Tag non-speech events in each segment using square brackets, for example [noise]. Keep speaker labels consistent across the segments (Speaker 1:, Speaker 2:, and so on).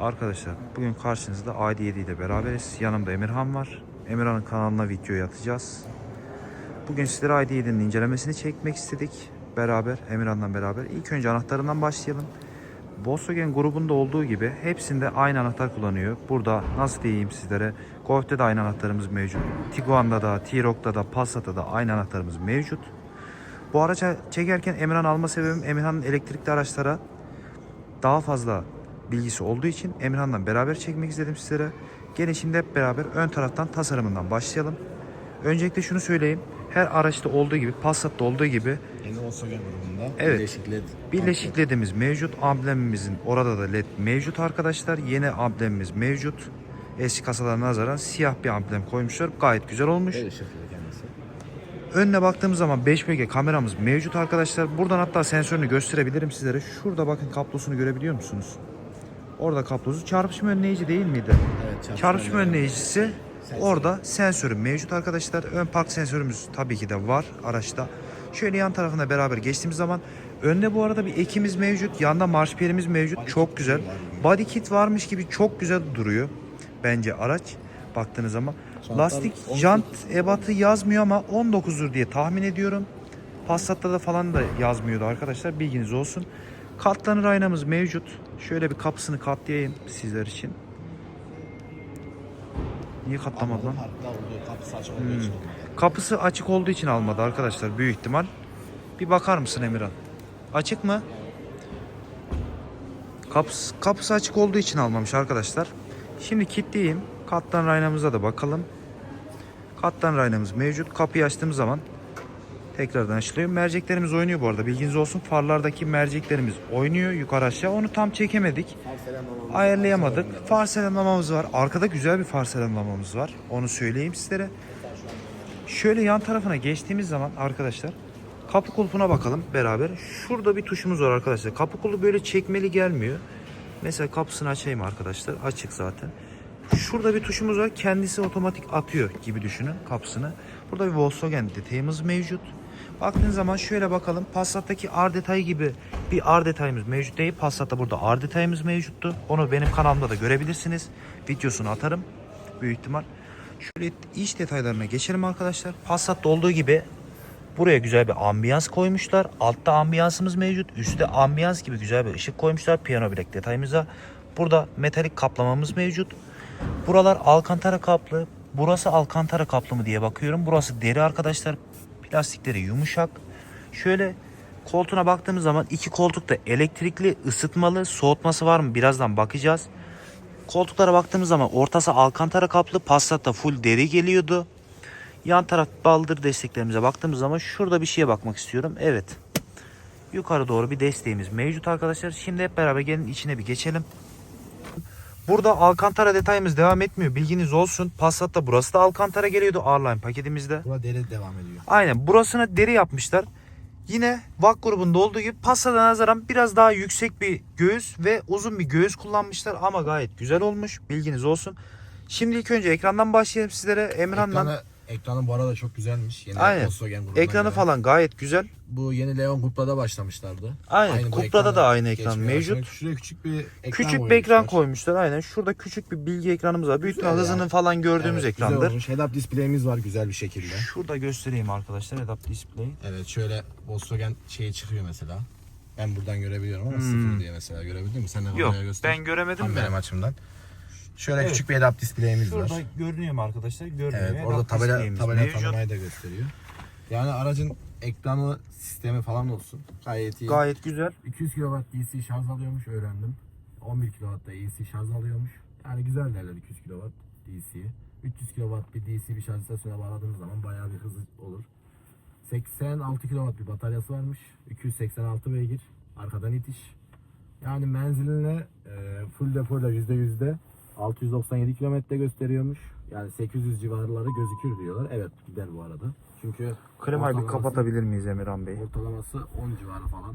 Speaker 1: Arkadaşlar bugün karşınızda ID7 ile beraberiz. Yanımda Emirhan var. Emirhan'ın kanalına video atacağız. Bugün sizlere ID7'nin incelemesini çekmek istedik. Beraber, Emirhan'la beraber. İlk önce anahtarından başlayalım. Volkswagen grubunda olduğu gibi hepsinde aynı anahtar kullanıyor. Burada nasıl diyeyim sizlere Golf'te de aynı anahtarımız mevcut. Tiguan'da da, T-Roc'ta da, Passat'ta da aynı anahtarımız mevcut. Bu araca çekerken Emirhan alma sebebim Emirhan'ın elektrikli araçlara daha fazla bilgisi olduğu için Emirhan'la beraber çekmek istedim sizlere. Gelin şimdi hep beraber ön taraftan tasarımından başlayalım. Öncelikle şunu söyleyeyim. Her araçta olduğu gibi, Passat'ta olduğu gibi
Speaker 2: Yeni Volkswagen grubunda
Speaker 1: Evet.
Speaker 2: birleşik led.
Speaker 1: birleşik ledimiz mevcut. Amblemimizin orada da led mevcut arkadaşlar. Yeni amblemimiz mevcut. Eski kasalara nazaran siyah bir amblem koymuşlar. Gayet güzel olmuş.
Speaker 2: Kendisi.
Speaker 1: Önüne baktığımız zaman 5 bölge kameramız mevcut arkadaşlar. Buradan hatta sensörünü gösterebilirim sizlere. Şurada bakın kablosunu görebiliyor musunuz? Orada kablosu çarpışma önleyici değil miydi?
Speaker 2: Evet,
Speaker 1: Çarpışma önleyicisi
Speaker 2: Sensör.
Speaker 1: orada sensörü mevcut arkadaşlar. Ön park sensörümüz tabii ki de var araçta. Şöyle yan tarafına beraber geçtiğimiz zaman önde bu arada bir ekimiz mevcut. Yanda marşpiyerimiz mevcut.
Speaker 2: Body
Speaker 1: çok güzel. Body kit varmış gibi çok güzel duruyor. Bence araç baktığınız zaman.
Speaker 2: Jantlar
Speaker 1: Lastik
Speaker 2: 18.
Speaker 1: jant ebatı yazmıyor ama 19'dur diye tahmin ediyorum. Passat'ta da falan da yazmıyordu arkadaşlar. Bilginiz olsun. Katlanır aynamız mevcut. Şöyle bir kapısını katlayayım sizler için. Niye katlamadı lan?
Speaker 2: Kapısı açık olduğu için olmadı.
Speaker 1: Kapısı açık olduğu için almadı arkadaşlar büyük ihtimal. Bir bakar mısın Emirhan? Açık mı? Kapısı, kapısı açık olduğu için almamış arkadaşlar. Şimdi kilitleyeyim. Katlan raynamıza da bakalım. Katlan raynamız mevcut. Kapıyı açtığımız zaman tekrardan açılıyor. Merceklerimiz oynuyor bu arada. Bilginiz olsun. Farlardaki merceklerimiz oynuyor yukarı aşağı. Onu tam çekemedik. Ayarlayamadık. Far selamlamamız var. Arkada güzel bir far selamlamamız var. Onu söyleyeyim sizlere. Şöyle yan tarafına geçtiğimiz zaman arkadaşlar kapı kulpuna bakalım beraber. Şurada bir tuşumuz var arkadaşlar. Kapı kulpu böyle çekmeli gelmiyor. Mesela kapısını açayım arkadaşlar. Açık zaten. Şurada bir tuşumuz var. Kendisi otomatik atıyor gibi düşünün kapısını. Burada bir Volkswagen detayımız mevcut. Baktığınız zaman şöyle bakalım. Passat'taki R detayı gibi bir R detayımız mevcut değil. Passat'ta burada R detayımız mevcuttu. Onu benim kanalımda da görebilirsiniz. Videosunu atarım. Büyük ihtimal. Şöyle iç detaylarına geçelim arkadaşlar. Passat'ta olduğu gibi buraya güzel bir ambiyans koymuşlar. Altta ambiyansımız mevcut. Üstte ambiyans gibi güzel bir ışık koymuşlar. Piyano bilek detayımıza. Burada metalik kaplamamız mevcut. Buralar alkantara kaplı. Burası alkantara kaplı mı diye bakıyorum. Burası deri arkadaşlar. Plastikleri yumuşak. Şöyle koltuğuna baktığımız zaman iki koltuk da elektrikli, ısıtmalı, soğutması var mı? Birazdan bakacağız. Koltuklara baktığımız zaman ortası alkantara kaplı. Passat'ta full deri geliyordu. Yan taraf baldır desteklerimize baktığımız zaman şurada bir şeye bakmak istiyorum. Evet. Yukarı doğru bir desteğimiz mevcut arkadaşlar. Şimdi hep beraber gelin içine bir geçelim. Burada Alcantara detayımız devam etmiyor. Bilginiz olsun. Passat'ta burası da Alcantara geliyordu R-Line paketimizde.
Speaker 2: Burada deri devam ediyor.
Speaker 1: Aynen burasına deri yapmışlar. Yine VAK grubunda olduğu gibi Passat'a nazaran biraz daha yüksek bir göğüs ve uzun bir göğüs kullanmışlar ama gayet güzel olmuş. Bilginiz olsun. Şimdi ilk önce ekrandan başlayalım sizlere. Emran'la
Speaker 2: Ekranı, ekranı bu arada çok güzelmiş. Yeni
Speaker 1: Aynen.
Speaker 2: Volkswagen grubuna
Speaker 1: ekranı
Speaker 2: göre.
Speaker 1: falan gayet güzel.
Speaker 2: Bu yeni Leon Cupra'da başlamışlardı.
Speaker 1: Aynen,
Speaker 2: bu
Speaker 1: Cupra'da
Speaker 2: ekrana
Speaker 1: da aynı ekran mevcut.
Speaker 2: başladık. Şuraya küçük bir ekran
Speaker 1: Küçük bir ekran
Speaker 2: koymuşlar.
Speaker 1: aynen. Şurada küçük bir bilgi ekranımız var. Büyük
Speaker 2: Güzel
Speaker 1: ihtimal
Speaker 2: ya.
Speaker 1: hızının falan gördüğümüz
Speaker 2: Evet, güzel
Speaker 1: ekrandır.
Speaker 2: olmuş. Head-up display'imiz var güzel bir şekilde.
Speaker 1: Şurada göstereyim arkadaşlar head-up display.
Speaker 2: Evet şöyle Volkswagen şeyi çıkıyor mesela. Ben buradan görebiliyorum ama
Speaker 1: Hmm.
Speaker 2: sıfır diye mesela görebildin mi? Sen de
Speaker 1: Yok
Speaker 2: kameraya göster.
Speaker 1: ben göremedim
Speaker 2: Tam
Speaker 1: de.
Speaker 2: benim açımdan. Şöyle
Speaker 1: Evet.
Speaker 2: küçük bir head-up display'imiz var.
Speaker 1: Şurada görünüyor mu arkadaşlar? Görünüyor.
Speaker 2: Evet orada tabela, tabela
Speaker 1: mevcut.
Speaker 2: tanımayı da gösteriyor. Yani aracın ekranı sistemi falan olsun. Gayet iyi.
Speaker 1: Gayet güzel.
Speaker 2: 200 kW DC şarj alıyormuş öğrendim. 11 kW da AC şarj alıyormuş. Yani güzel derler 200 kW DC'yi. 300 kW bir DC bir şarj istasyonuna bağladığınız zaman bayağı bir hızı olur. 86 kW bir bataryası varmış. 286 beygir. Arkadan itiş. Yani menziline e, full depoyla %yüzde 697 kilometre gösteriyormuş. Yani 800 civarları gözükür diyorlar. Evet gider bu arada. Çünkü
Speaker 1: Klimayı bir kapatabilir miyiz Emirhan Bey?
Speaker 2: Ortalaması 10 civarı falan.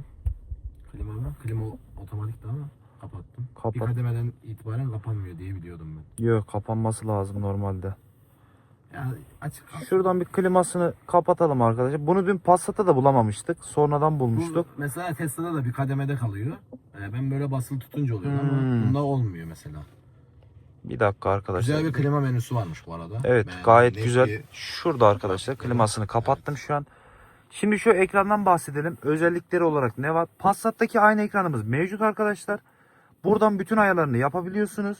Speaker 2: Klima mı? Klima otomatikti ama kapattım.
Speaker 1: Kapat.
Speaker 2: Bir kademeden itibaren kapanmıyor diye biliyordum ben.
Speaker 1: Yok kapanması lazım normalde.
Speaker 2: Yani açık.
Speaker 1: Şuradan bir klimasını kapatalım arkadaşlar. Bunu dün Passat'ta da bulamamıştık. Sonradan
Speaker 2: Bu
Speaker 1: bulmuştuk.
Speaker 2: mesela Tesla'da da bir kademede kalıyor. Ee, ben böyle basılı tutunca oluyor
Speaker 1: Hmm.
Speaker 2: ama bunda olmuyor mesela.
Speaker 1: Bir dakika arkadaşlar.
Speaker 2: Güzel bir klima menüsü varmış bu arada.
Speaker 1: Evet
Speaker 2: Beğendim.
Speaker 1: gayet
Speaker 2: Net
Speaker 1: güzel. Şurada arkadaşlar klimasını kapattım şu an. Şimdi şu ekrandan bahsedelim. Özellikleri olarak ne var? Passat'taki aynı ekranımız mevcut arkadaşlar. Buradan bütün ayarlarını yapabiliyorsunuz.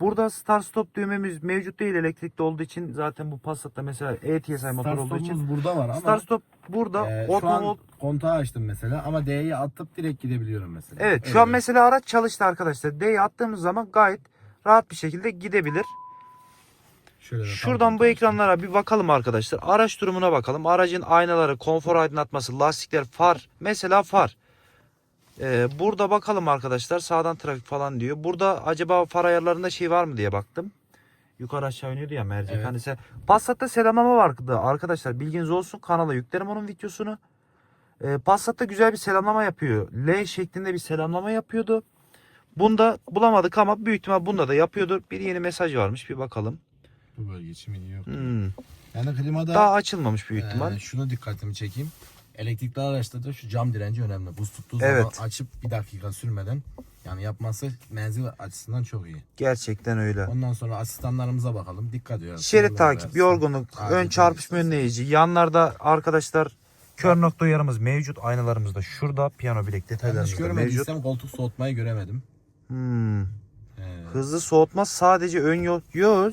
Speaker 1: Burada start stop düğmemiz mevcut değil elektrikli olduğu için. Zaten bu Passat'ta mesela ETSI motor olduğu için.
Speaker 2: burada var ama
Speaker 1: Start stop burada.
Speaker 2: e, şu an kontağı açtım mesela ama D'yi atıp direkt gidebiliyorum mesela.
Speaker 1: Evet şu
Speaker 2: Öyle.
Speaker 1: an mesela araç çalıştı arkadaşlar. D'yi attığımız zaman gayet rahat bir şekilde gidebilir.
Speaker 2: Şöyle
Speaker 1: Şuradan bu ekranlara bir bakalım arkadaşlar. Araç durumuna bakalım. Aracın aynaları, konfor aydınlatması, lastikler, far. Mesela far. Ee, burada bakalım arkadaşlar. Sağdan trafik falan diyor. Burada acaba far ayarlarında şey var mı diye baktım. Yukarı aşağı iniyordu ya mercek.
Speaker 2: Evet.
Speaker 1: Hani se- Passat'ta selamlama vardı arkadaşlar. Bilginiz olsun. Kanala yüklerim onun videosunu. Ee, Passat'ta güzel bir selamlama yapıyor. L şeklinde bir selamlama yapıyordu. Bunda bulamadık ama büyük ihtimal bunda da yapıyordur. Bir yeni mesaj varmış. Bir bakalım.
Speaker 2: Bu bölge için mini yok.
Speaker 1: Hmm.
Speaker 2: Yani klimada
Speaker 1: Daha açılmamış büyük
Speaker 2: e,
Speaker 1: ihtimal.
Speaker 2: şunu dikkatimi çekeyim. Elektrikli araçlarda şu cam direnci önemli. Buz tuttuğu
Speaker 1: Evet.
Speaker 2: zaman açıp bir dakika sürmeden yani yapması menzil açısından çok iyi.
Speaker 1: Gerçekten öyle.
Speaker 2: Ondan sonra asistanlarımıza bakalım. Dikkat ediyoruz.
Speaker 1: Şerit takip,
Speaker 2: arası.
Speaker 1: yorgunluk,
Speaker 2: Acil
Speaker 1: ön çarpışma önleyici. Yanlarda arkadaşlar kör nokta uyarımız mevcut. Aynalarımız da şurada. Piyano bilek detaylarımız da mevcut.
Speaker 2: görmediysem koltuk soğutmayı göremedim.
Speaker 1: Hmm.
Speaker 2: Ee,
Speaker 1: Hızlı soğutma sadece ön yol. Yok.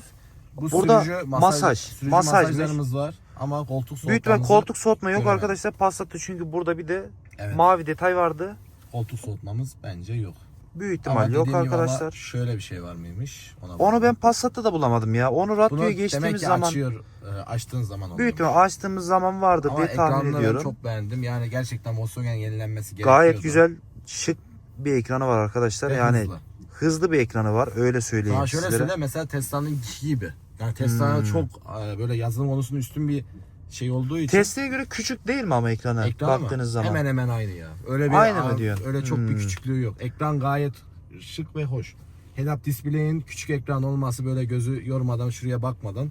Speaker 2: bu
Speaker 1: burada
Speaker 2: sürücü
Speaker 1: masaj,
Speaker 2: masaj, sürücü
Speaker 1: masajmış.
Speaker 2: masajlarımız var ama koltuk
Speaker 1: ihtimal
Speaker 2: soğutmamızı
Speaker 1: koltuk soğutma yok
Speaker 2: göremedim.
Speaker 1: arkadaşlar. Passat'ta çünkü burada bir de
Speaker 2: Evet.
Speaker 1: mavi detay vardı.
Speaker 2: koltuk soğutmamız bence yok.
Speaker 1: Büyük
Speaker 2: Ama
Speaker 1: ihtimal yok
Speaker 2: dediğim gibi ama
Speaker 1: arkadaşlar.
Speaker 2: şöyle bir şey var mıymış? Ona
Speaker 1: Onu ben Passat'ta da bulamadım ya. Onu radyoya
Speaker 2: demek
Speaker 1: geçtiğimiz
Speaker 2: ki
Speaker 1: zaman
Speaker 2: açıyor, e, açtığın zaman oluyor.
Speaker 1: büyük ihtimal açtığımız zaman vardır
Speaker 2: Ama
Speaker 1: diye tahmin ediyorum.
Speaker 2: çok beğendim. Yani gerçekten Volkswagen yenilenmesi gerekiyordu.
Speaker 1: Gayet güzel, şık bir ekranı var arkadaşlar.
Speaker 2: Ve
Speaker 1: yani
Speaker 2: hızlı.
Speaker 1: hızlı bir ekranı var. Öyle söyleyeyim
Speaker 2: Sana şöyle
Speaker 1: sizlere.
Speaker 2: söyle mesela Tesla'nın gibi. Yani Tesla'nın
Speaker 1: Hmm.
Speaker 2: çok e, böyle yazılım konusunun üstün bir şey olduğu için.
Speaker 1: Tesla'ya göre küçük değil mi ama ekranı
Speaker 2: Ekranı mı?
Speaker 1: baktığınız zaman?
Speaker 2: Hemen hemen aynı ya. Öyle bir
Speaker 1: Aynı mı diyorsun?
Speaker 2: Öyle çok bir
Speaker 1: Hmm.
Speaker 2: küçüklüğü yok. Ekran gayet şık ve hoş. Head-up display'in küçük ekran olması böyle gözü yormadan şuraya bakmadan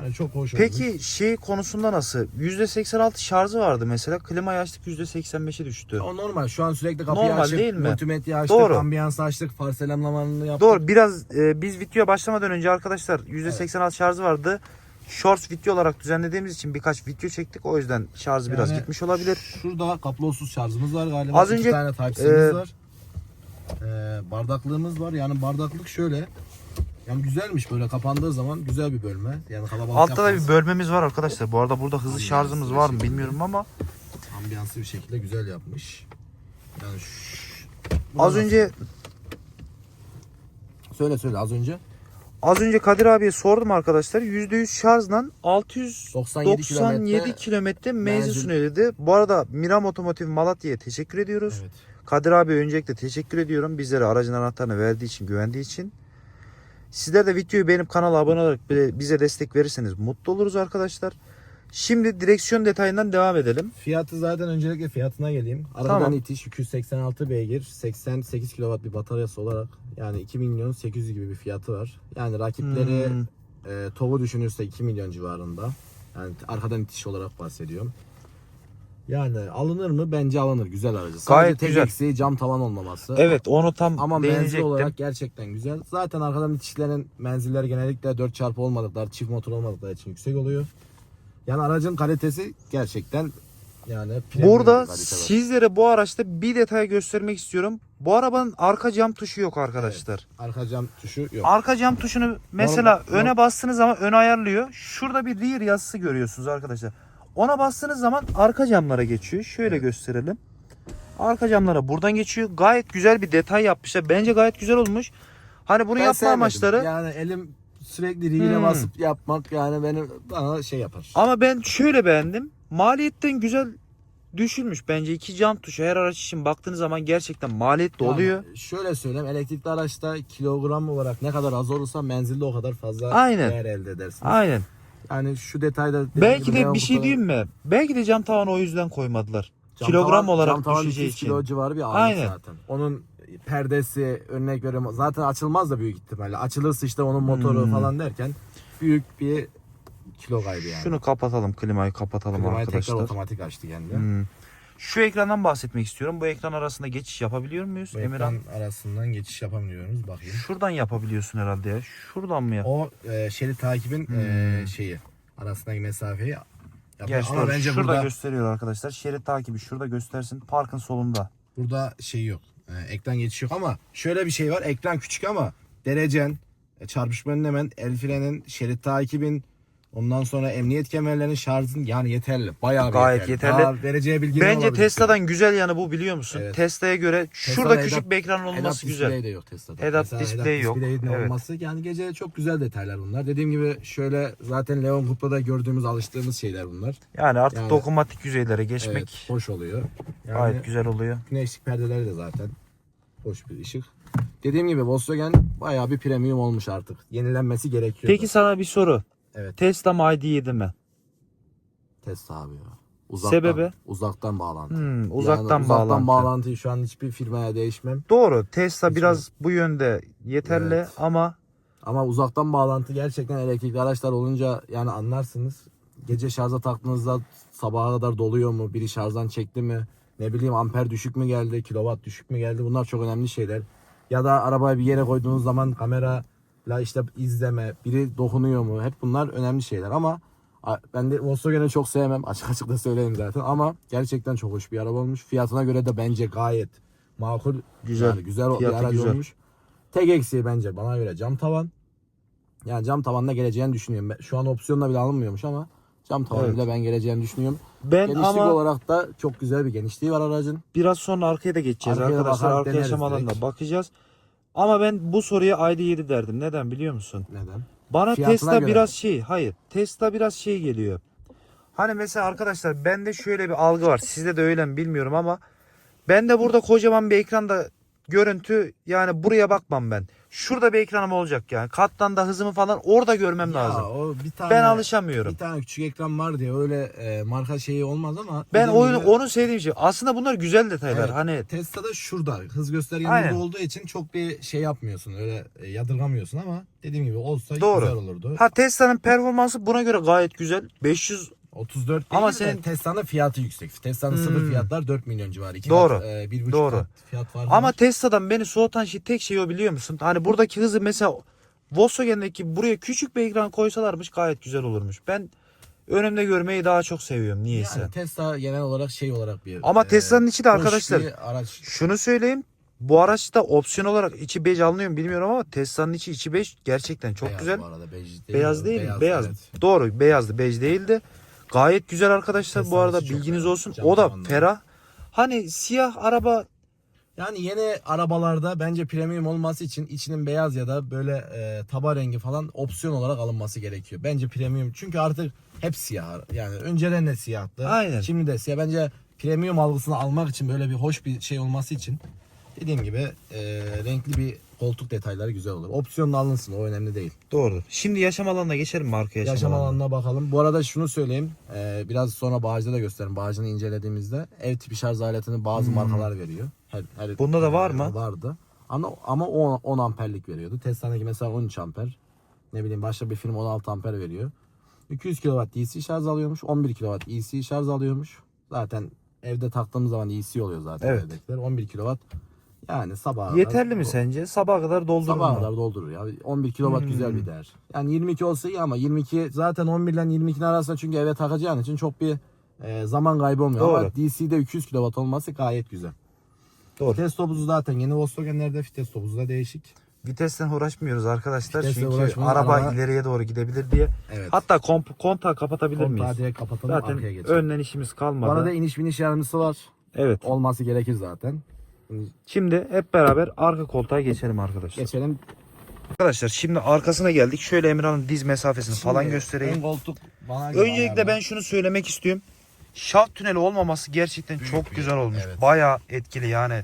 Speaker 2: yani çok hoş olmuş.
Speaker 1: Peki şey konusunda nasıl? %86 şarjı vardı mesela. Klimayı açtık %85'e düştü.
Speaker 2: O normal. Şu an sürekli kapıyı
Speaker 1: Normal
Speaker 2: açtık.
Speaker 1: değil mi?
Speaker 2: Multimedya açtık.
Speaker 1: Doğru.
Speaker 2: Ambiyans açtık. Far selamlamalarını yaptık.
Speaker 1: Doğru biraz e, biz videoya başlamadan önce arkadaşlar %86 şarjı vardı. Shorts video olarak düzenlediğimiz için birkaç video çektik. O yüzden şarjı biraz
Speaker 2: Yani
Speaker 1: gitmiş olabilir.
Speaker 2: Şurada kablosuz şarjımız var galiba.
Speaker 1: Az
Speaker 2: İki
Speaker 1: önce,
Speaker 2: tane
Speaker 1: e,
Speaker 2: var. Ee, bardaklığımız var. Yani bardaklık şöyle. Yani güzelmiş böyle kapandığı zaman güzel bir bölme. Yani kalabalık
Speaker 1: Altta da
Speaker 2: yapmaz.
Speaker 1: bir bölmemiz var arkadaşlar. Bu arada burada hızlı
Speaker 2: Ambiyans
Speaker 1: şarjımız
Speaker 2: bir
Speaker 1: var mı
Speaker 2: şekilde.
Speaker 1: bilmiyorum ama
Speaker 2: ambiyansı bir şekilde güzel yapmış. Yani şş-
Speaker 1: az önce
Speaker 2: söyle söyle az önce
Speaker 1: az önce Kadir abiye sordum arkadaşlar. %100 şarjla 697
Speaker 2: 97
Speaker 1: kilometre menzil
Speaker 2: menzil.
Speaker 1: dedi. Bu arada Miram Otomotiv Malatya'ya teşekkür ediyoruz.
Speaker 2: Evet.
Speaker 1: Kadir abi öncelikle teşekkür ediyorum. Bizlere aracın anahtarını verdiği için, güvendiği için. Sizler de videoyu beğenip kanala abone olarak bize destek verirseniz mutlu oluruz arkadaşlar. Şimdi direksiyon detayından devam edelim.
Speaker 2: Fiyatı zaten öncelikle fiyatına geleyim. Aradan
Speaker 1: Tamam.
Speaker 2: itiş 286 beygir, 88 kW bir bataryası olarak yani 2 milyon 800 gibi bir fiyatı var. Yani rakipleri
Speaker 1: Hmm.
Speaker 2: e, TOG'u düşünürse 2 milyon civarında. Yani arkadan itiş olarak bahsediyorum. Yani alınır mı? Bence alınır. Güzel aracı. Sadece
Speaker 1: Gayet
Speaker 2: tek
Speaker 1: güzel.
Speaker 2: eksiği cam tavan olmaması.
Speaker 1: Evet onu tam
Speaker 2: Ama menzil
Speaker 1: değinecektim.
Speaker 2: olarak gerçekten güzel. Zaten arkadan itişlerin menzilleri genellikle 4 çarpı olmadıkları, çift motor olmadıkları için yüksek oluyor. Yani aracın kalitesi gerçekten yani premium
Speaker 1: Burada
Speaker 2: bir kalite var.
Speaker 1: sizlere bu araçta bir detay göstermek istiyorum. Bu arabanın arka cam tuşu yok arkadaşlar.
Speaker 2: Arka cam tuşu yok.
Speaker 1: Arka cam tuşunu mesela
Speaker 2: Normal-
Speaker 1: öne bastığınız zaman ön ayarlıyor. Şurada bir rear yazısı görüyorsunuz arkadaşlar. Ona bastığınız zaman arka camlara geçiyor. Şöyle
Speaker 2: Evet.
Speaker 1: gösterelim. Arka camlara buradan geçiyor. Gayet güzel bir detay yapmışlar. Bence gayet güzel olmuş. Hani bunu
Speaker 2: Ben
Speaker 1: yapma
Speaker 2: sevmedim.
Speaker 1: amaçları
Speaker 2: Yani elim sürekli reel'e
Speaker 1: Hmm.
Speaker 2: basıp yapmak yani benim bana şey yapar.
Speaker 1: ama ben şöyle beğendim. Maliyetten güzel düşülmüş bence iki cam tuşu her araç için baktığınız zaman gerçekten maliyetli
Speaker 2: Yani
Speaker 1: oluyor.
Speaker 2: Şöyle söyleyeyim elektrikli araçta kilogram olarak ne kadar az olursa menzilde o kadar fazla
Speaker 1: Aynen.
Speaker 2: değer elde edersiniz.
Speaker 1: Aynen.
Speaker 2: Yani şu detayda
Speaker 1: Belki de bir şey
Speaker 2: kutu-
Speaker 1: diyeyim mi? Belki de cam tavanı o yüzden koymadılar.
Speaker 2: Cam
Speaker 1: Kilogram
Speaker 2: tavan-
Speaker 1: olarak
Speaker 2: cam tavan
Speaker 1: düşeceği
Speaker 2: 200
Speaker 1: için.
Speaker 2: kilo civarı bir ağırlık
Speaker 1: Aynen.
Speaker 2: zaten. Onun perdesi örnek veriyorum zaten açılmaz da büyük ihtimalle. Açılırsa işte onun motoru
Speaker 1: Hmm.
Speaker 2: falan derken büyük bir kilo kaybı yani.
Speaker 1: Şunu kapatalım, klimayı kapatalım
Speaker 2: Klimayı tekrar
Speaker 1: arkadaşlar.
Speaker 2: otomatik açtı kendi.
Speaker 1: Hmm. Şu ekrandan bahsetmek istiyorum. Bu ekran arasında geçiş yapabiliyor muyuz
Speaker 2: Bu
Speaker 1: Emirhan?
Speaker 2: ekran arasından geçiş yapamıyoruz. Bakayım.
Speaker 1: Şuradan yapabiliyorsun herhalde ya. Şuradan mı yap?
Speaker 2: O e, şerit takibin e,
Speaker 1: Hmm.
Speaker 2: şeyi arasındaki mesafeyi yapıyor.
Speaker 1: Gerçi
Speaker 2: Ama
Speaker 1: doğru.
Speaker 2: bence
Speaker 1: şurada
Speaker 2: burada
Speaker 1: gösteriyor arkadaşlar. Şerit takibi şurada göstersin. Parkın solunda.
Speaker 2: burada şey yok. E, ekran geçişi yok ama şöyle bir şey var. Ekran küçük ama derecen, e, çarpışma önlemen, el frenin, şerit takibin, ondan sonra emniyet kemerlerinin şarjın yani yeterli. Bayağı bir
Speaker 1: Gayet yeterli.
Speaker 2: Daha vereceği bilgi
Speaker 1: Bence Tesla'dan güzel yanı bu biliyor musun?
Speaker 2: Evet.
Speaker 1: Tesla'ya göre şurada
Speaker 2: Tesla'da
Speaker 1: küçük bir ekran olması güzel.
Speaker 2: display de yok Tesla'da.
Speaker 1: Head-up
Speaker 2: Mesela
Speaker 1: display yok.
Speaker 2: display'in
Speaker 1: Evet.
Speaker 2: olması yani gece çok güzel detaylar bunlar. Dediğim gibi şöyle zaten Leon Coup'ta da gördüğümüz alıştığımız şeyler bunlar.
Speaker 1: Yani artık
Speaker 2: Yani-
Speaker 1: dokunmatik yüzeylere geçmek
Speaker 2: Evet, hoş oluyor. Yani
Speaker 1: gayet güzel oluyor.
Speaker 2: güneşlik perdeleri de zaten hoş bir ışık. Dediğim gibi Volkswagen bayağı bir premium olmuş artık. Yenilenmesi gerekiyor.
Speaker 1: Peki sana bir soru.
Speaker 2: Evet.
Speaker 1: Tesla mı ID7 mi?
Speaker 2: Tesla abi ya. Uzaktan,
Speaker 1: Sebebi?
Speaker 2: Uzaktan bağlantı.
Speaker 1: Hmm, uzaktan
Speaker 2: yani uzaktan
Speaker 1: bağlantı.
Speaker 2: bağlantıyı şu an hiçbir firmaya değişmem.
Speaker 1: Doğru. Tesla
Speaker 2: Hiç
Speaker 1: biraz bu yönde yeterli
Speaker 2: Evet.
Speaker 1: ama
Speaker 2: Ama uzaktan bağlantı gerçekten elektrikli araçlar olunca yani anlarsınız. Gece şarja taktığınızda sabaha kadar doluyor mu? Biri şarjdan çekti mi? Ne bileyim amper düşük mü geldi? Kilowatt düşük mü geldi? Bunlar çok önemli şeyler. Ya da arabayı bir yere koyduğunuz zaman kamerayla işte izleme, biri dokunuyor mu? Hep bunlar önemli şeyler ama ben de Volkswagen'i çok sevmem. [laughs] Açık açık da söyleyeyim zaten ama gerçekten çok hoş bir araba olmuş. Fiyatına göre de bence gayet makul.
Speaker 1: Güzel.
Speaker 2: Yani güzel
Speaker 1: Fiyatı
Speaker 2: bir aracı
Speaker 1: güzel.
Speaker 2: olmuş. Tek eksiği bence bana göre cam tavan. Yani cam tavanla geleceğini düşünüyorum. Ben- Şu an opsiyonla bile alınmıyormuş ama cam tavanıyla ben geleceğini düşünüyorum.
Speaker 1: ben
Speaker 2: Genişlik
Speaker 1: ama
Speaker 2: olarak da çok güzel bir genişliği var aracın.
Speaker 1: biraz sonra arkaya da geçeceğiz
Speaker 2: Arkaya da
Speaker 1: arkadaşlar. Arka yaşam alanına bakacağız. Ama ben bu soruya ID7 derdim. Neden biliyor musun?
Speaker 2: Neden?
Speaker 1: Bana
Speaker 2: Fiyatına
Speaker 1: Tesla
Speaker 2: göre.
Speaker 1: biraz şey, hayır. Tesla biraz şey geliyor. Hani mesela arkadaşlar bende şöyle bir algı var. Sizde de öyle mi bilmiyorum ama ben de burada kocaman bir ekranda görüntü yani buraya bakmam ben. Şurada bir ekranım olacak yani. Kattan da hızımı falan orada görmem
Speaker 2: Ya
Speaker 1: lazım.
Speaker 2: o bir tane
Speaker 1: Ben alışamıyorum.
Speaker 2: bir tane küçük ekran var diye öyle e, marka şeyi olmaz ama
Speaker 1: Ben oyunu
Speaker 2: gibi
Speaker 1: onu sevdiğim şey. Aslında bunlar güzel detaylar.
Speaker 2: Evet.
Speaker 1: Hani
Speaker 2: Tesla'da şurada hız göstergeni
Speaker 1: Aynen.
Speaker 2: olduğu için çok bir şey yapmıyorsun. Öyle e, yadırgamıyorsun ama dediğim gibi olsa
Speaker 1: Doğru.
Speaker 2: güzel olurdu.
Speaker 1: ha Tesla'nın performansı buna göre gayet güzel. 500
Speaker 2: 34
Speaker 1: Ama
Speaker 2: ama
Speaker 1: senin-
Speaker 2: Tesla'nın fiyatı yüksek. Tesla'nın
Speaker 1: Hmm.
Speaker 2: sıfır fiyatlar 4 milyon civarı. İki
Speaker 1: Doğru.
Speaker 2: Kat, e, bir buçuk
Speaker 1: Doğru.
Speaker 2: kat fiyat var.
Speaker 1: Ama Tesla'dan beni soğutan şey tek şey o biliyor musun? Hani buradaki hızı mesela Volkswagen'deki buraya küçük bir ekran koysalarmış gayet güzel olurmuş. Ben önümde görmeyi daha çok seviyorum niyeyse.
Speaker 2: yani Tesla genel olarak şey olarak bir
Speaker 1: Ama Tesla'nın içi de arkadaşlar
Speaker 2: araç.
Speaker 1: şunu söyleyeyim. Bu araçta opsiyon olarak içi bej alınıyor mu bilmiyorum ama Tesla'nın içi içi bej gerçekten çok
Speaker 2: Beyaz
Speaker 1: güzel.
Speaker 2: Bu arada bej değil.
Speaker 1: Beyaz
Speaker 2: mi?
Speaker 1: değil mi? Beyaz.
Speaker 2: evet.
Speaker 1: Doğru beyazdı bej değildi. Gayet güzel arkadaşlar bu arada
Speaker 2: çok
Speaker 1: bilginiz
Speaker 2: ferah.
Speaker 1: olsun.
Speaker 2: Cam
Speaker 1: O da
Speaker 2: tavanlı.
Speaker 1: ferah. Hani siyah araba
Speaker 2: Yani yeni arabalarda bence premium olması için içinin beyaz ya da böyle e, taba rengi falan opsiyon olarak alınması gerekiyor. Bence premium çünkü artık hep siyah. Yani önceden de siyahtı.
Speaker 1: Aynen.
Speaker 2: Şimdi de siyah. Bence premium algısını almak için böyle bir hoş bir şey olması için dediğim gibi e, renkli bir koltuk detayları güzel olur. Opsiyonla alınsın o önemli değil.
Speaker 1: doğru. Şimdi yaşam alanına geçelim mi arka yaşam,
Speaker 2: Yaşam
Speaker 1: alanına?
Speaker 2: alanına bakalım. Bu arada şunu söyleyeyim. e, biraz sonra bağcıda da gösteririm. Bağcını incelediğimizde ev tipi şarj aletini bazı markalar veriyor. Her, her-
Speaker 1: Hmm. Bunda da var mı?
Speaker 2: Vardı. Ama, ama 10, 10 amperlik veriyordu. Tesla'daki mesela 13 amper. Ne bileyim başka bir firma 16 amper veriyor. 200 kW DC şarj alıyormuş. 11 kW EC şarj alıyormuş. Zaten evde taktığımız zaman EC oluyor zaten
Speaker 1: Evet.
Speaker 2: evdekiler. 11 kW. Yani sabah
Speaker 1: Yeterli mi sence? Sabaha kadar doldurur
Speaker 2: Sabaha
Speaker 1: mu?
Speaker 2: kadar doldurur ya. 11 kW
Speaker 1: Hmm.
Speaker 2: güzel bir değer. Yani 22 olsa iyi ama 22 zaten 11 ile 22'nin arasında çünkü eve takacağın için çok bir e, zaman kaybı olmuyor.
Speaker 1: Doğru.
Speaker 2: Ama DC'de 200 kW olması gayet güzel.
Speaker 1: Doğru.
Speaker 2: Vites topuzu zaten yeni Volkswagen'lerde vites topuzu da değişik.
Speaker 1: Vitesten uğraşmıyoruz arkadaşlar.
Speaker 2: Vitesle
Speaker 1: Çünkü araba
Speaker 2: araba-
Speaker 1: ileriye doğru gidebilir diye.
Speaker 2: Evet.
Speaker 1: Hatta komp kontağı kapatabilir
Speaker 2: Kontağı
Speaker 1: miyiz?
Speaker 2: direkt kapatalım
Speaker 1: Zaten
Speaker 2: arkaya geçelim.
Speaker 1: önden işimiz
Speaker 2: Bu
Speaker 1: kalmadı.
Speaker 2: arada iniş biniş yardımcısı var.
Speaker 1: Evet.
Speaker 2: Olması gerekir zaten. Şimdi
Speaker 1: hep beraber arka koltuğa geçelim arkadaşlar.
Speaker 2: geçelim.
Speaker 1: Arkadaşlar şimdi arkasına geldik. Şöyle Emirhan'ın diz mesafesini falan
Speaker 2: Şimdi
Speaker 1: göstereyim.
Speaker 2: Ön koltuk bana
Speaker 1: Öncelikle ben şunu söylemek istiyorum. Şaft tüneli olmaması gerçekten
Speaker 2: Büyük
Speaker 1: çok
Speaker 2: bir-
Speaker 1: güzel olmuş.
Speaker 2: evet.
Speaker 1: Bayağı etkili yani.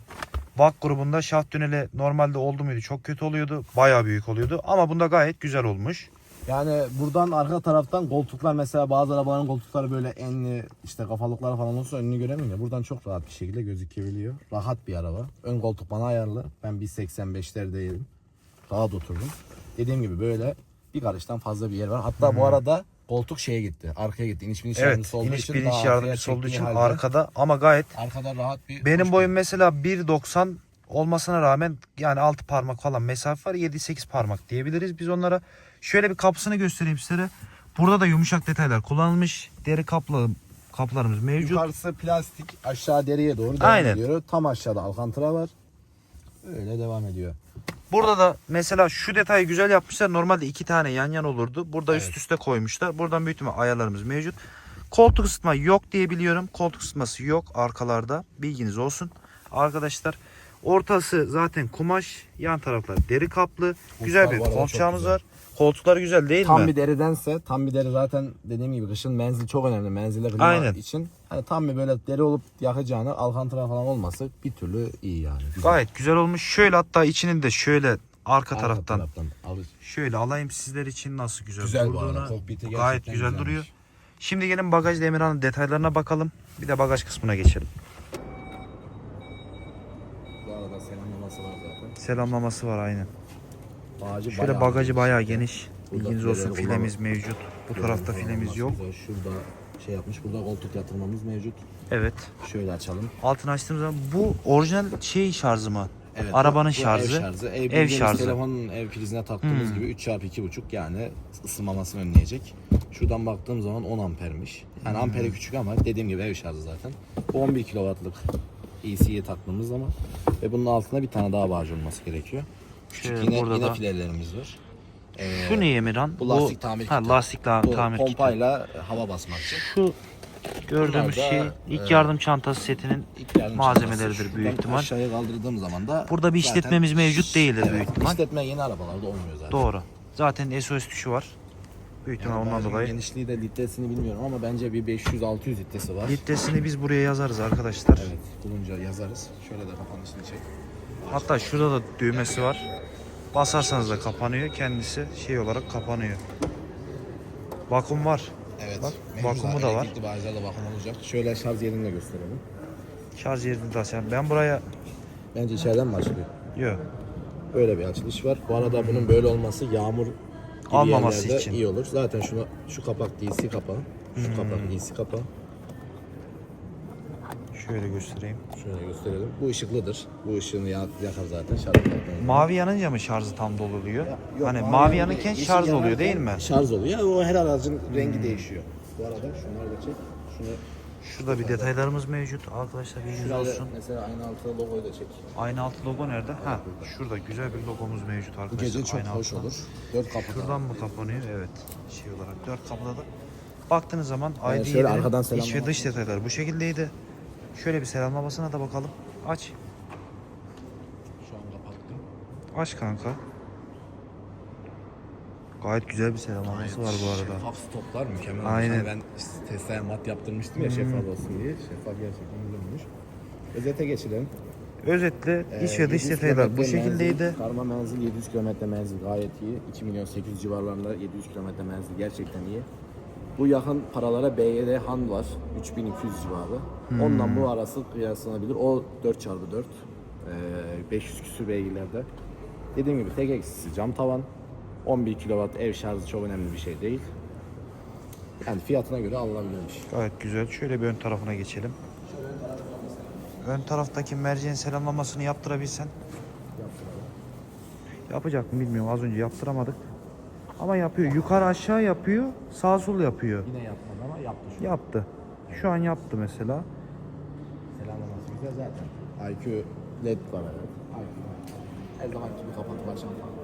Speaker 1: VAK grubunda şaft tüneli normalde oldu muydu çok kötü oluyordu. Bayağı büyük oluyordu ama bunda gayet güzel olmuş.
Speaker 2: Yani buradan arka taraftan koltuklar mesela bazı arabaların koltukları böyle enli işte kafalıklar falan olsa önünü göremiyor. Buradan çok rahat bir şekilde gözükebiliyor. Rahat bir araba. Ön koltuk bana ayarlı. Ben 1.85'lerdeyim. Rahat oturdum. Dediğim gibi böyle bir karıştan fazla bir yer var. Hatta bu arada koltuk şeye gitti. Arkaya gitti. İniş biniş
Speaker 1: Evet
Speaker 2: yardımcısı olduğu
Speaker 1: iniş
Speaker 2: için daha arkaya
Speaker 1: yardımcısı olduğu için
Speaker 2: halde
Speaker 1: arkada ama gayet
Speaker 2: arkada rahat bir
Speaker 1: benim boyum mesela 1.90 olmasına rağmen yani 6 parmak falan mesafe var 7-8 parmak diyebiliriz. Biz onlara şöyle bir kapısını göstereyim sizlere. Burada da yumuşak detaylar kullanılmış. Deri kaplı kaplarımız mevcut.
Speaker 2: Yukarısı plastik, aşağı deriye doğru devam
Speaker 1: Aynen.
Speaker 2: ediyor. Tam aşağıda alkantara var. Öyle devam ediyor.
Speaker 1: Burada da mesela şu detayı güzel yapmışlar. Normalde iki tane yan yan olurdu. Burada
Speaker 2: Evet.
Speaker 1: üst üste koymuşlar. Buradan büyük ihtimal ayarlarımız mevcut. Koltuk ısıtma yok diye biliyorum. Koltuk ısıtması yok arkalarda. Bilginiz olsun. Arkadaşlar ortası zaten kumaş. Yan taraflar deri kaplı. güzel bir
Speaker 2: çok
Speaker 1: kolçağımız var. Koltuklar güzel değil
Speaker 2: Tam
Speaker 1: mi?
Speaker 2: bir deridense, tam bir deri zaten dediğim gibi kışın menzil çok önemli. Menzile klima
Speaker 1: Aynen.
Speaker 2: için. Hani tam bir böyle deri olup yakacağını alkantara falan olması bir türlü iyi yani. Güzel.
Speaker 1: Gayet güzel olmuş. Şöyle hatta içinin de şöyle arka,
Speaker 2: Arka
Speaker 1: taraftan
Speaker 2: alır.
Speaker 1: şöyle alayım sizler için nasıl güzel,
Speaker 2: Güzel. Kokpiti
Speaker 1: Gayet güzel
Speaker 2: güzelmiş.
Speaker 1: duruyor. Şimdi gelin bagaj Demirhan'ın detaylarına bakalım. Bir de bagaj kısmına geçelim.
Speaker 2: Bu arada selamlaması var zaten.
Speaker 1: Selamlaması var aynen.
Speaker 2: Bağcı
Speaker 1: Şöyle
Speaker 2: bayağı
Speaker 1: bagajı bayağı geniş.
Speaker 2: Burada
Speaker 1: Bilginiz
Speaker 2: fileleri
Speaker 1: olsun filemiz mevcut. Bu tarafta filemiz
Speaker 2: olması
Speaker 1: yok.
Speaker 2: güzel. Şurada şey yapmış. Burada koltuk yatırmamız mevcut.
Speaker 1: Evet.
Speaker 2: Şöyle açalım.
Speaker 1: Altını açtığımız zaman bu orijinal şey şarjı mı?
Speaker 2: Evet,
Speaker 1: Arabanın
Speaker 2: bu- bu
Speaker 1: şarjı.
Speaker 2: Ev şarjı. Ev,
Speaker 1: Ev şarjı.
Speaker 2: Telefonun ev prizine taktığımız
Speaker 1: Hmm.
Speaker 2: gibi 3x2.5 yani ısınmamasını önleyecek. Şuradan baktığım zaman 10 ampermiş. Yani
Speaker 1: Hmm.
Speaker 2: amperi küçük ama dediğim gibi ev şarjı zaten. Bu 11 kW'lık EC'ye taktığımız zaman ve bunun altında bir tane daha bağcı olması gerekiyor. Küçük yine,
Speaker 1: burada
Speaker 2: yine
Speaker 1: da-
Speaker 2: filelerimiz var. Ee,
Speaker 1: Şu ne Emirhan?
Speaker 2: Bu lastik tamir
Speaker 1: ha,
Speaker 2: kiti.
Speaker 1: lastik la-
Speaker 2: bu
Speaker 1: tamir kiti.
Speaker 2: pompayla hava basmak için.
Speaker 1: Şu gördüğümüz
Speaker 2: Bunlar da,
Speaker 1: şey ilk
Speaker 2: e,
Speaker 1: yardım çantası setinin
Speaker 2: İlk yardım
Speaker 1: malzemeleridir
Speaker 2: çantası.
Speaker 1: büyük ihtimal.
Speaker 2: Aşağıya kaldırdığım zaman da
Speaker 1: Burada bir
Speaker 2: zaten-
Speaker 1: işletmemiz mevcut değildir
Speaker 2: Evet,
Speaker 1: büyük ihtimal.
Speaker 2: İşletme yeni arabalarda olmuyor zaten.
Speaker 1: Doğru. Zaten SOS tuşu var. Büyük ihtimal ondan dolayı.
Speaker 2: Genişliği de litresini bilmiyorum ama bence bir 500-600 litresi var.
Speaker 1: Litresini biz buraya yazarız arkadaşlar.
Speaker 2: Evet bulunca yazarız. Şöyle de kapanışını çek.
Speaker 1: Hatta şurada da düğmesi var. Basarsanız da kapanıyor. Kendisi şey olarak kapanıyor. Vakum var.
Speaker 2: Evet.
Speaker 1: Bak, vakumu da var.
Speaker 2: Elektrikli bagajlarda vakum olacak. Şöyle şarj yerini de gösterelim.
Speaker 1: Şarj yerini de açalım. Ben buraya...
Speaker 2: Bence içeriden mi açılıyor?
Speaker 1: Yok.
Speaker 2: Böyle bir açılış var. Bu arada bunun böyle olması yağmur gibi
Speaker 1: Almaması
Speaker 2: yerlerde
Speaker 1: için.
Speaker 2: iyi olur. Zaten şunu şu kapak DC kapağı. Şu
Speaker 1: Hmm.
Speaker 2: kapak DC kapağı.
Speaker 1: Şöyle göstereyim.
Speaker 2: Şöyle gösterelim. Bu ışıklıdır. Bu ışığını ya- yakar zaten şarj.
Speaker 1: Mavi yanınca mı şarjı tam dolu oluyor?
Speaker 2: Yok,
Speaker 1: hani
Speaker 2: mavi
Speaker 1: mavi
Speaker 2: yeşil
Speaker 1: şarj oluyor değil mi? Hmm.
Speaker 2: Şarj oluyor. O her aracın rengi değişiyor. Bu arada şunları da çek. Şunu
Speaker 1: Şurada bir detaylarımız mevcut. Arkadaşlar bilginiz
Speaker 2: şurada
Speaker 1: olsun.
Speaker 2: mesela aynı altına logoyu da çek.
Speaker 1: Aynı altı logo nerede? Ha, şurada güzel bir logomuz mevcut
Speaker 2: Bu
Speaker 1: arkadaşlar.
Speaker 2: gece çok
Speaker 1: Aynı
Speaker 2: hoş
Speaker 1: altına.
Speaker 2: olur. Dört kapı.
Speaker 1: Şuradan mı kapanıyor? Evet. Şey olarak dört kapıda da. Baktığınız zaman
Speaker 2: Yani şöyle arkadan
Speaker 1: iç ve dış detaylar bu şekildeydi. Şöyle bir selamlamasına da bakalım. Aç.
Speaker 2: Şu an kapattım.
Speaker 1: Aç kanka. Gayet güzel bir selamlaması var bu arada.
Speaker 2: Şeffaf stoplar mükemmel.
Speaker 1: Aynen.
Speaker 2: Aynen. Ben Tesla'ya mat yaptırmıştım ya şeffaf olsun diye. Şeffaf gerçekten güzel olmuş. Özete geçelim.
Speaker 1: Özetle iç
Speaker 2: Ee,
Speaker 1: ve dış
Speaker 2: 700
Speaker 1: detaylar bu şekildeydi.
Speaker 2: Menzil, karma menzil 700 km menzil gayet iyi. 2 milyon 800 civarlarında 700 km menzil gerçekten iyi. Bu yakın paralara BYD Han var. 3200 civarı.
Speaker 1: Hmm.
Speaker 2: Ondan bu arası kıyaslanabilir. O 4x4. Ee, 500 küsür beygirlerde. Dediğim gibi tek eksisi cam tavan. 11 kW ev şarjı çok önemli bir şey değil. Yani fiyatına göre alınabilirmiş.
Speaker 1: Gayet güzel. Şöyle bir ön tarafına geçelim. Ön taraftaki merceğin selamlamasını yaptırabilsen. Yapacak mı bilmiyorum. Az önce yaptıramadık. Ama yapıyor. Yukarı aşağı yapıyor. Sağ sol yapıyor.
Speaker 2: Yine yapmadı ama yaptı şu an.
Speaker 1: Yaptı. Şu an yaptı mesela.
Speaker 2: Selamlaması güzel zaten. IQ LED kamera. IQ. Her zaman gibi kapatma falan.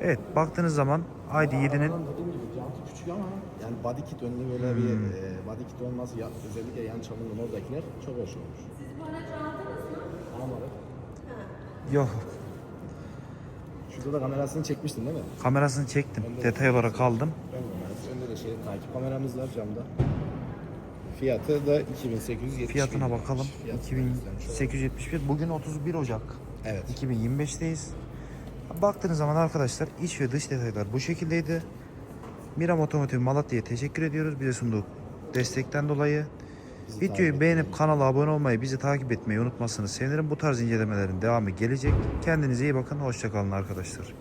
Speaker 1: Evet baktığınız zaman ID7'nin
Speaker 2: Arabanın dediğim gibi jantı küçük ama yani body kit önünde böyle bir
Speaker 1: Hmm.
Speaker 2: e, body kit olması ya, özellikle yan çamurun oradakiler çok hoş olmuş. Almadık.
Speaker 1: yok
Speaker 2: Şurada da kamerasını çekmiştin değil mi?
Speaker 1: kamerasını çektim. Detay olarak aldım.
Speaker 2: Ön kamerası. Önde de şey takip kameramız var camda. Fiyatı da 2870
Speaker 1: Fiyatına bakalım.
Speaker 2: olalım.
Speaker 1: 2871. Bugün 31 Ocak.
Speaker 2: Evet.
Speaker 1: 2025'teyiz. Baktığınız zaman arkadaşlar iç ve dış detaylar bu şekildeydi. Miram Otomotiv Malatya'ya teşekkür ediyoruz. Bize sunduğu destekten dolayı.
Speaker 2: Bizi
Speaker 1: Videoyu
Speaker 2: etmeyi
Speaker 1: beğenip kanala abone olmayı, bizi takip etmeyi unutmazsanız sevinirim. Bu tarz incelemelerin devamı gelecek. Kendinize iyi bakın. Hoşçakalın arkadaşlar.